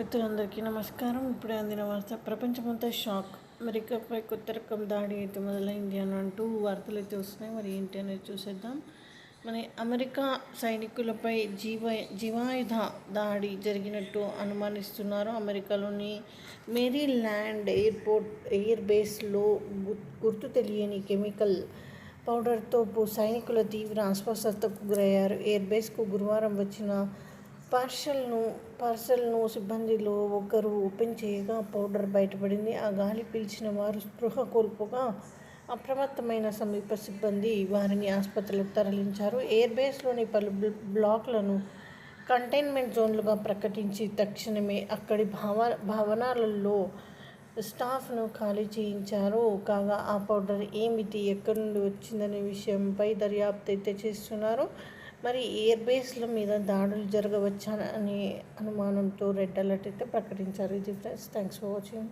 మిత్రులందరికీ నమస్కారం. ఇప్పుడే అందిన వార్త ప్రపంచమంతా షాక్. అమెరికాపై కొత్త రకం దాడి అయితే మొదలైంది అని అంటూ వార్తలు అయితే వస్తున్నాయి. మరి ఏంటి అనేది చూసేద్దాం. మరి అమెరికా సైనికులపై జీవ జీవాయుధ దాడి జరిగినట్టు అనుమానిస్తున్నారు అమెరికాలోని మేరీ ల్యాండ్ ఎయిర్పోర్ట్ ఎయిర్ బేస్లో గుర్తు తెలియని కెమికల్ పౌడర్తో సైనికుల తీవ్ర అస్వస్థతకు గురయ్యారు. ఎయిర్ బేస్కు గురువారం వచ్చిన పార్సల్ను పార్సల్ను సిబ్బందిలో ఒకరు ఓపెన్ చేయగా పౌడర్ బయటపడింది. ఆ గాలి పీల్చిన వారు స్పృహ కోల్పోగా అప్రమత్తమైన సమీప సిబ్బంది వారిని ఆసుపత్రికి తరలించారు. ఎయిర్ బేస్లోని పలు బ్లాక్లను కంటైన్మెంట్ జోన్లుగా ప్రకటించి తక్షణమే అక్కడి భావ భవనాలలో స్టాఫ్ను ఖాళీ చేయించారు. కాగా ఆ పౌడర్ ఏమిటి ఎక్కడి నుండి వచ్చిందనే విషయంపై దర్యాప్తు అయితే చేస్తున్నారు. మరి ఎయిర్ బేస్ల మీద దాడులు జరగవచ్చా అనే అనుమానంతో రెడ్ అలర్ట్ అయితే ప్రకటించారు. ఇది ఫ్రెండ్స్ థ్యాంక్స్ ఫర్ వాచింగ్.